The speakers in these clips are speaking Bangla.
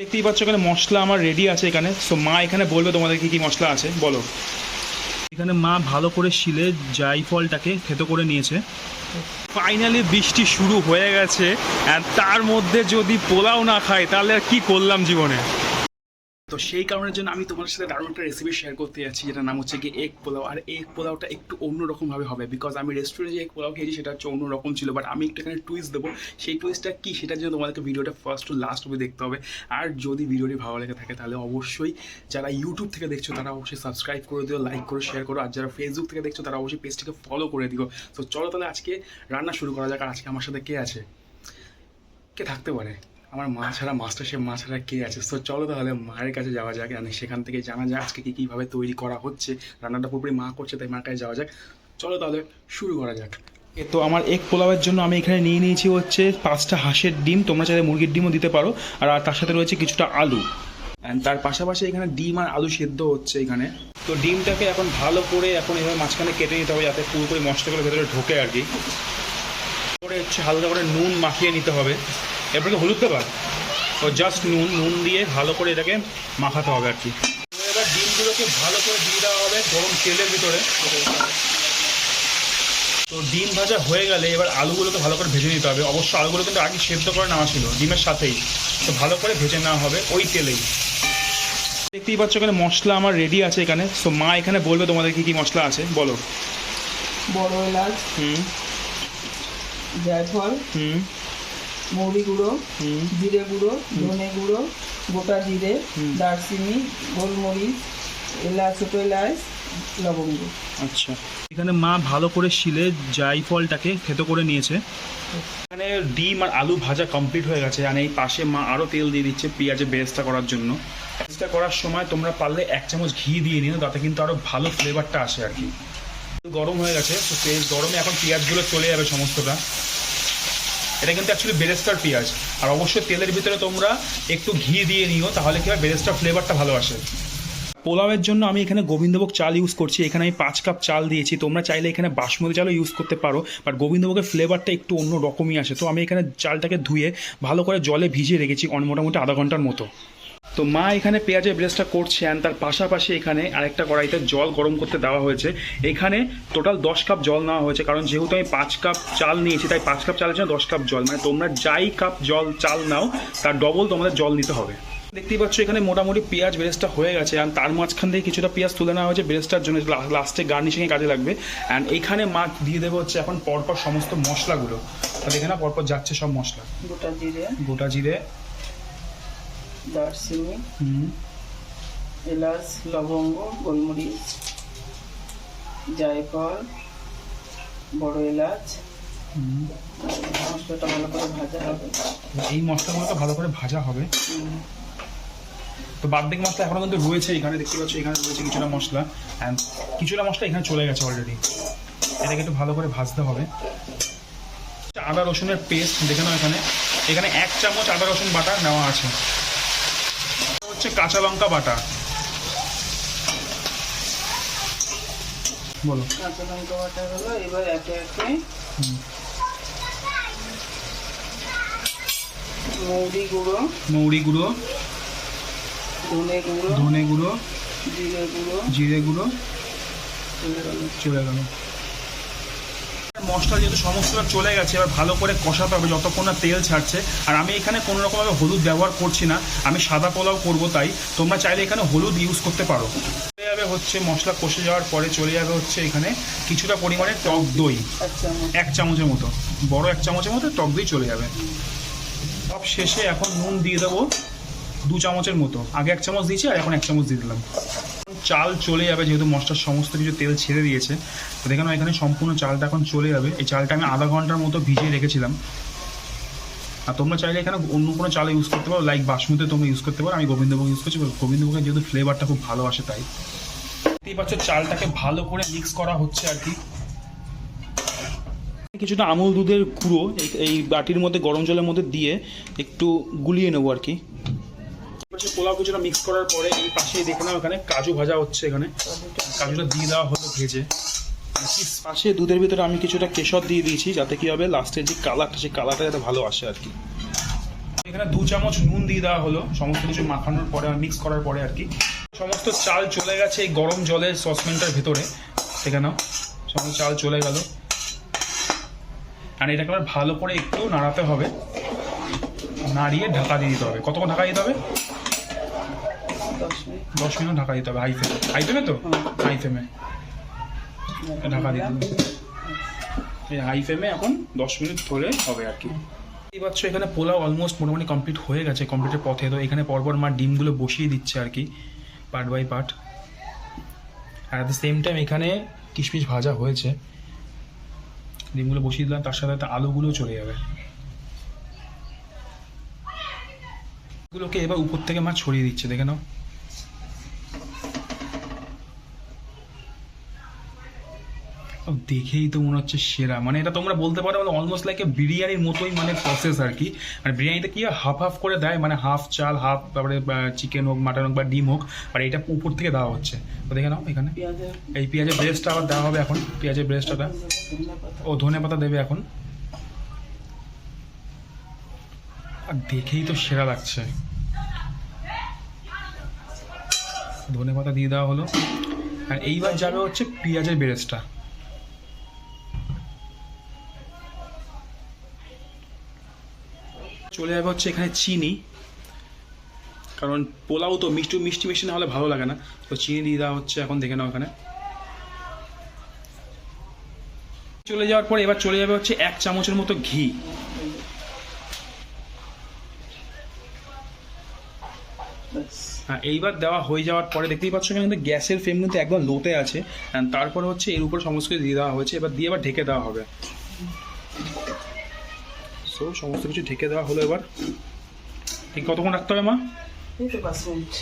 দেখতেই পাচ্ছ এখানে মশলা আমার রেডি আছে এখানে। সো মা এখানে বলবে তোমাদের কি কি মশলা আছে, বলো। এখানে মা ভালো করে শিলে জাইফলটাকে থেতো করে নিয়েছে। ফাইনালি বৃষ্টি শুরু হয়ে গেছে আর তার মধ্যে যদি পোলাও না খায়, তাহলে আর কি করলাম জীবনে? তো সেই কারণের জন্য আমি তোমার সাথে দারুণ একটা রেসিপি শেয়ার করতে যাচ্ছি, যেটার নাম হচ্ছে কি এগ পোলাও। আর এগ পোলাওটা একটু অন্যরকমভাবে হবে বিকজ আমি রেস্টুরেন্টে যে এগ পোলাও খেয়েছি, সেটা হচ্ছে অন্যরকম ছিল। বাট আমি একটু এখানে টুইস্ট দেবো, সেই টুইস্টটা কি, সেটার জন্য তোমাদেরকে ভিডিওটা ফার্স্ট টু লাস্ট অবধি দেখতে হবে। আর যদি ভিডিওটি ভালো লেগে থাকে, তাহলে অবশ্যই যারা ইউটিউব থেকে দেখছ, তারা অবশ্যই সাবস্ক্রাইব করে দিও লাইক করো শেয়ার করো। আর যারা ফেসবুক থেকে দেখছ, তারা অবশ্যই পেজটিকে ফলো করে দিও। তো চলো তাহলে আজকে রান্না শুরু করা যাক। আর আজকে আমার সাথে কে আছে? কে থাকতে পারে? আমার মা ছাড়া মাস্টার শেফ, মা ছাড়া কে আছে? তো চলো তাহলে মায়ের কাছে যাওয়া যাক আর সেখান থেকে জানা যায় আজকে কী, কীভাবে তৈরি করা হচ্ছে। রান্নাটা পুরোপুরি মা করছে, তাই মার কাছে যাওয়া যাক। চলো তাহলে শুরু করা যাক। এ তো আমার এক পোলাওয়ের জন্য আমি এখানে নিয়ে নিয়েছি হচ্ছে পাঁচটা হাঁসের ডিম। তোমরা চাইলে মুরগির ডিমও দিতে পারো। আর তার সাথে রয়েছে কিছুটা আলু। অ্যান্ড তার পাশাপাশি এখানে ডিম আর আলু সেদ্ধ হচ্ছে এখানে। তো ডিমটাকে এখন ভালো করে এখন এভাবে মাঝখানে কেটে নিতে হবে যাতে পুরোপুরি মশলাগুলো ভেতরে ঢোকে আর কি। করে হচ্ছে হালকা করে নুন মাখিয়ে নিতে হবে। এরপরে কি হলুদ দেবার ও জাস্ট নুন নুন দিয়ে ভালো করে এটাকে মাখাতে হবে আর কি। এবার ডিমগুলোকে ভালো করে দিয়ে দেওয়া হবে গরম তেলের ভিতরে। তো ডিম ভাজা হয়ে গেলে এবার আলুগুলোকে ভালো করে ভেজে নিতে হবে। অবশ্য আলুগুলো কিন্তু আগে সেদ্ধ করে নেওয়া ছিল ডিমের সাথেই। তো ভালো করে ভেজে নেওয়া হবে ওই তেলেই। দেখতেই পাচ্ছ এখানে মশলা আমার রেডি আছে এখানে। সো মা এখানে বলবে তোমাদের কি কি মশলা আছে বলো। বড় এলাচ হুম। জায়ফল হুম। মৌরি গুঁড়ো জিরে গুঁড়ো ধনে গুঁড়ো গোটা জিরে। দারচিনি গোলমরিচ এলাচ ছোটো এলাচ লবঙ্গ। আচ্ছা। এখানে মা ভালো করে শিলে জাইফলটাকে থেতো করে নিয়েছে। এখানে ডিম আর আলু ভাজা কমপ্লিট হয়ে গেছে আর এই পাশে মা আরও তেল দিয়ে দিচ্ছে পেঁয়াজের বেরেস্তা করার জন্য। বেরেস্তা করার সময় তোমরা পারলে এক চামচ ঘি দিয়ে নিও তাতে কিন্তু আরও ভালো ফ্লেভারটা আসে আর কি। গরম হয়ে গেছে তো গরমে এখন পেঁয়াজগুলো চলে যাবে সমস্তটা। এটা কিন্তু অ্যাকচুয়ালি বেরেস্তার পেঁয়াজ। আর অবশ্যই তেলের ভিতরে তোমরা একটু ঘি দিয়ে নিও, তাহলে কি হয় বেরেস্টার ফ্লেভারটা ভালো আসে। পোলাওয়ের জন্য আমি এখানে গোবিন্দভোগ চাল ইউজ করছি। এখানে আমি পাঁচ কাপ চাল দিয়েছি। তোমরা চাইলে এখানে বাসমতি চালও ইউজ করতে পারো। বাট গোবিন্দভোগের ফ্লেভারটা একটু অন্য রকমই আসে। তো আমি এখানে চালটাকে ধুয়ে ভালো করে জলে ভিজিয়ে রেখেছি মোটামুটি আধা ঘণ্টার মতো। তো মা এখানে পেঁয়াজের ব্রেসটা করছে অ্যান্ড তার পাশাপাশি এখানে আরেকটা কড়াইতে জল গরম করতে দেওয়া হয়েছে। এখানে টোটাল দশ কাপ জল নেওয়া হয়েছে কারণ যেহেতু আমি পাঁচ কাপ চাল নিয়েছি তাই পাঁচ কাপ চালের জন্য দশ কাপ জল। মানে তোমরা যাই কাপ জল চাল নাও তার ডবল তোমাদের জল নিতে হবে। দেখতেই পাচ্ছ এখানে মোটামুটি পেঁয়াজ বেরেস্তা হয়ে গেছে আর তার মাঝখান থেকে কিছুটা পেঁয়াজ তুলে নেওয়া হয়েছে বেরেস্তার জন্য লাস্টে গার্নিশিংয়ে কাজে লাগবে। অ্যান্ড এইখানে মা দিয়ে দেবে হচ্ছে এখন পরপর সমস্ত মশলাগুলো। তাহলে এখানে পরপর যাচ্ছে সব মশলা। গোটা জিরে। গোটা জিরে দারচিনি এলাচ লবঙ্গ গোলমরিচ জায়ফল বড় এলাচ। মশলাটা ভালো করে ভাজা হবে। এই মশলাগুলোকে ভালো করে ভাজা হবে। তো বাদদিক মশলা এখনও কিন্তু রয়েছে এখানে দেখতে পাচ্ছ এখানে রয়েছে কিছুটা মশলা। অ্যান্ড কিছুটা মশলা এখানে চলে গেছে অলরেডি এটাকে একটু ভালো করে ভাজতে হবে। আদা রসুনের পেস্ট দেখে নাও এখানে। এখানে এক চামচ আদা রসুন বাটা নেওয়া আছে। হচ্ছে কাঁচা লঙ্কা বাটা। বলো। কাঁচা লঙ্কা বাটা হলো এবার একে একে মৌরি গুঁড়ো মৌরি গুঁড়ো ধনে গুঁড়ো ধনে গুঁড়ো জিরে গুঁড়ো জিরে গুঁড়ো চলে গেল। মশলা যেহেতু সমস্তটা চলে গেছে এবার ভালো করে কষাতে হবে যতক্ষণ না তেল ছাড়ছে। আর আমি এখানে কোনো রকমভাবে হলুদ ব্যবহার করছি না আমি সাদা পোলাও করব তাই। তোমরা চাইলে এখানে হলুদ ইউজ করতে পারো। চলে যাবে হচ্ছে মশলা কষে যাওয়ার পরে চলে যাবে হচ্ছে এখানে কিছুটা পরিমাণে টক দই। আচ্ছা। এক চামচের মতো। বড় এক চামচের মতো টক দই চলে যাবে। সব শেষে এখন নুন দিয়ে দেবো দু চামচের মতো। আগে এক চামচ দিয়েছি আর এখন এক চামচ দিয়ে দিলাম। চাল চলে যাবে, যেহেতু মশলার সমস্ত কিছু তেল ছেড়ে দিয়েছে। তো দেখে এখানে সম্পূর্ণ চালটা এখন চলে যাবে। এই চালটা আমি আধা ঘণ্টার মতো ভিজিয়ে রেখেছিলাম। আর তোমরা চাইলে এখানে অন্য কোনো চাল ইউজ করতে পারো লাইক বাসমতি তোমরা ইউজ করতে পারো। আমি গোবিন্দভোগ ইউজ করছি গোবিন্দভোগের যেহেতু ফ্লেভারটা খুব ভালো আসে তাই। দেখতেই পাচ্ছ, চালটাকে ভালো করে মিক্স করা হচ্ছে আর কি। কিছুটা আমুল দুধের গুঁড়ো এই বাটির মধ্যে, গরম জলের মধ্যে দিয়ে একটু গুলিয়ে নেব আর কি। পোলাও কিছুটা মিক্স করার পরে এই পাশেই দেখে নাও এখানে কাজু ভাজা হচ্ছে এখানে। কাজুটা দিয়ে দেওয়া হলো ভেজে। পাশে দুধের ভিতরে আমি কিছুটা কেশর দিয়ে দিয়েছি, যাতে কি হবে লাস্টের যে কালারটা, সেই কালারটা যাতে ভালো আসে আর কি। এখানে দু চামচ নুন দিয়ে দেওয়া হলো, সমস্ত কিছু মাখানোর পরে মিক্স করার পরে আর কি। সমস্ত চাল চলে গেছে এই গরম জলের সসপ্যানটার ভেতরে। সেখানে সমস্ত চাল চলে গেল। আর এটাকে আবার ভালো করে একটু নাড়াতে হবে। নাড়িয়ে ঢাকা দিয়ে দিতে হবে। কতক্ষণ ঢাকা দিতে হবে? দশ মিনিট ঢাকা দিতে হবে হাই ফ্লেমে হাই ফ্লেমে তো। হাই ফ্লেমে ঢাকা দিয়ে দিন। এই হাই ফ্লেমে এখন দশ মিনিট ধরে হবে আর কি। এই পাচ্ছ এখানে পোলাও অলমোস্ট মোটামুটি কমপ্লিট হয়ে গেছে কমপ্লিটের পথে। তো এখানে পরপর মা ডিমগুলো বসিয়ে দিচ্ছে আর কি পার্ট বাই পার্ট আর অ্যাট দ্য সেম টাইম এখানে কিশমিশ ভাজা হয়েছে। ডিমগুলো বসিয়ে দিলাম তার সাথে সাথে আলুগুলো চলে যাবে। এগুলোকে এবার উপর থেকে মা ছড়িয়ে দিচ্ছে দেখে নাও। দেখেই তো মনে হচ্ছে সেরা। মানে এটা তোমরা বলতে পারো মানে অলমোস্ট লাইক এ বিরিয়ানির মতোই মানে প্রসেস আর কি। মানে বিরিয়ানিতে কি হাফ হাফ করে দেয় মানে হাফ চাল হাফ তারপরে চিকেন হোক মাটন হোক বা ডিম হোক, আর এটা উপর থেকে দেওয়া হচ্ছে। তো দেখে নাও এখানে। এই পেঁয়াজের ব্রেস্টটা আবার দেওয়া হবে এখন, পেঁয়াজের ব্রেস্টটা ও, ধনে পাতা দেবে এখন। আর দেখেই তো সেরা লাগছে। ধনে পাতা দিয়ে দেওয়া হলো। আর এইবার যাবে হচ্ছে পেঁয়াজের বেরেস্টটা চলে যাবে হচ্ছে এখানে চিনি। কারণ পোলাও তো মিষ্টি মিষ্টি মিষ্টি না হলে ভালো লাগে না। তো চিনি দিয়ে দেওয়া হচ্ছে এখন দেখে নাও এখানে। চলে যাওয়ার পরে এবার চলে যাবে হচ্ছে এক চামচের মতো ঘি। হ্যাঁ এইবার দেওয়া হয়ে যাওয়ার পরে দেখতেই পাচ্ছ এখানে কিন্তু গ্যাসের ফ্লেম কিন্তু একদম লোতে আছে। তারপরে হচ্ছে এর উপর সমস্ত দিয়ে দেওয়া হয়েছে। এবার দিয়ে এবার ঢেকে দেওয়া হবে। সো সমস্ত কিছু ঢেকে দেওয়া হলো এবার। ঠিক কতক্ষণ রাখতে হবে মা?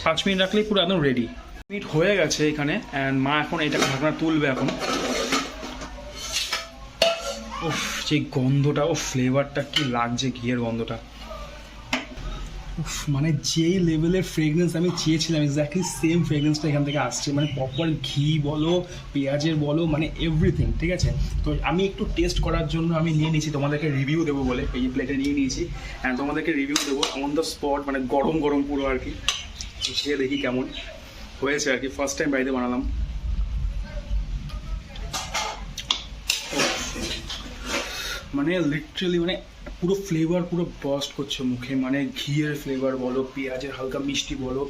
পাঁচ মিনিট। রাখলেই পুরো একদম রেডি মিনিট হয়ে গেছে এখানে অ্যান্ড মা এখন এটাকে ঢাকনা তুলবে এখন। ওফ যে গন্ধটা ও ফ্লেভারটা কি লাগছে ঘিয়ের গন্ধটা। উফ মানে যে লেভেলের ফ্রেগরেন্স আমি চেয়েছিলাম এক্স্যাক্টলি সেম ফ্রেগরেন্সটা এখান থেকে আসছে। মানে প্রপার ঘি বলো, পেঁয়াজের বলো মানে এভরিথিং ঠিক আছে? তো আমি একটু টেস্ট করার জন্য আমি নিয়ে নিয়েছি, তোমাদেরকে রিভিউ দেবো বলে, এই প্লেটে নিয়ে নিয়েছি। অ্যান্ড তোমাদেরকে রিভিউ দেবো অন দ্য স্পট মানে গরম গরম পুরো আর কি। খেয়ে দেখি কেমন হয়েছে আর কি ফার্স্ট টাইম বাড়িতে বানালাম। মানে লিটারালি মানে পুরো ফ্লেভার পুরো বাস্ট করছে মুখে। মানে ঘিয়ের ফ্লেভার বলো, পেঁয়াজের হালকা মিষ্টি বলো,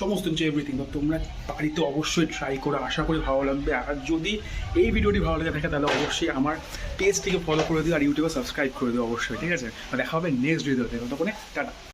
সমস্ত কিছু এভরিথিং তো তোমরা বাড়িতে অবশ্যই ট্রাই করে। আশা করি ভালো লাগবে। আর যদি এই ভিডিওটি ভালো লাগে থাকে, তাহলে অবশ্যই আমার পেজটিকে ফলো করে দিও আর ইউটিউবে সাবস্ক্রাইব করে দিও অবশ্যই, ঠিক আছে? দেখা হবে নেক্সট ভিডিওতে ততক্ষণে, টাটা।